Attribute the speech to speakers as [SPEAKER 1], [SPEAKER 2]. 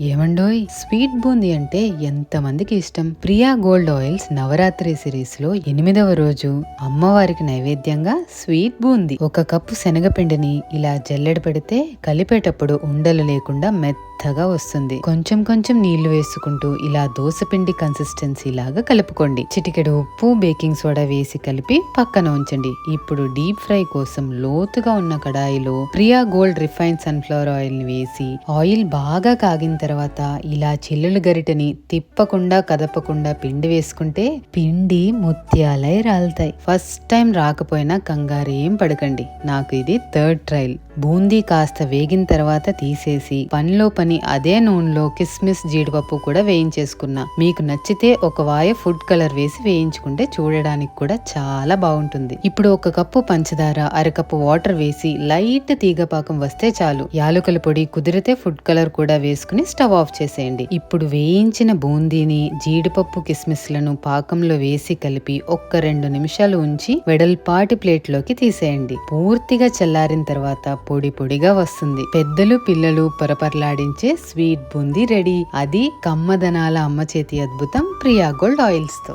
[SPEAKER 1] ఏమండోయ్? స్వీట్ బూందీ అంటే ఎంతమందికి ఇష్టం? ప్రియా గోల్డ్ ఆయిల్స్ నవరాత్రి సిరీస్లో ఎనిమిదవ రోజు. అమ్మవారికి నైవేద్యంగా స్వీట్ బూందీ. ఒక కప్పు శనగపిండిని ఇలా జల్లెడ పెడితే కలిపేటప్పుడు ఉండలు లేకుండా మెత్త మెత్తగా వస్తుంది. కొంచెం కొంచెం నీళ్ళు వేసుకుంటూ ఇలా దోసపిండి కన్సిస్టెన్సీ లాగా కలుపుకోండి. చిటికెడు ఉప్పు బేకింగ్ సోడా వేసి కలిపి పక్కన ఉంచండి. ఇప్పుడు డీప్ ఫ్రై కోసం లోతుగా ఉన్న కడాయిలో ప్రియా గోల్డ్ రిఫైన్ సన్ఫ్లవర్ ఆయిల్ని వేసి ఆయిల్ బాగా కాగిన తర్వాత ఇలా చిల్లులు గరిటని తిప్పకుండా కదపకుండా పిండి వేసుకుంటే పిండి ముత్యాలై రాలుతాయి. ఫస్ట్ టైం రాకపోయినా కంగారేం పడకండి. నాకు ఇది థర్డ్ ట్రయల్. బూందీ కాస్త వేగిన తర్వాత తీసేసి పనిలో పని అదే నూనెలో కిస్మిస్ జీడిపప్పు కూడా వేయించేసుకున్నా. మీకు నచ్చితే ఒక వాయ ఫుడ్ కలర్ వేసి వేయించుకుంటే చూడడానికి కూడా చాలా బాగుంటుంది. ఇప్పుడు ఒక కప్పు పంచదార అరకప్పు వాటర్ వేసి లైట్ తీగపాకం వస్తే చాలు. యాలకుల పొడి కుదిరితే ఫుడ్ కలర్ కూడా వేసుకుని స్టవ్ ఆఫ్ చేసేయండి. ఇప్పుడు వేయించిన బూందీని జీడిపప్పు కిస్మిస్లను పాకంలో వేసి కలిపి ఒక్క రెండు నిమిషాలు ఉంచి వెడల్పాటి ప్లేట్లోకి తీసేయండి. పూర్తిగా చల్లారిన తర్వాత పొడి పొడిగా వస్తుంది. పెద్దలు పిల్లలు పొరపరలాడించే స్వీట్ బూందీ రెడీ. అది కమ్మదనాల అమ్మ చేతి అద్భుతం ప్రియా గోల్డ్ ఆయిల్స్తో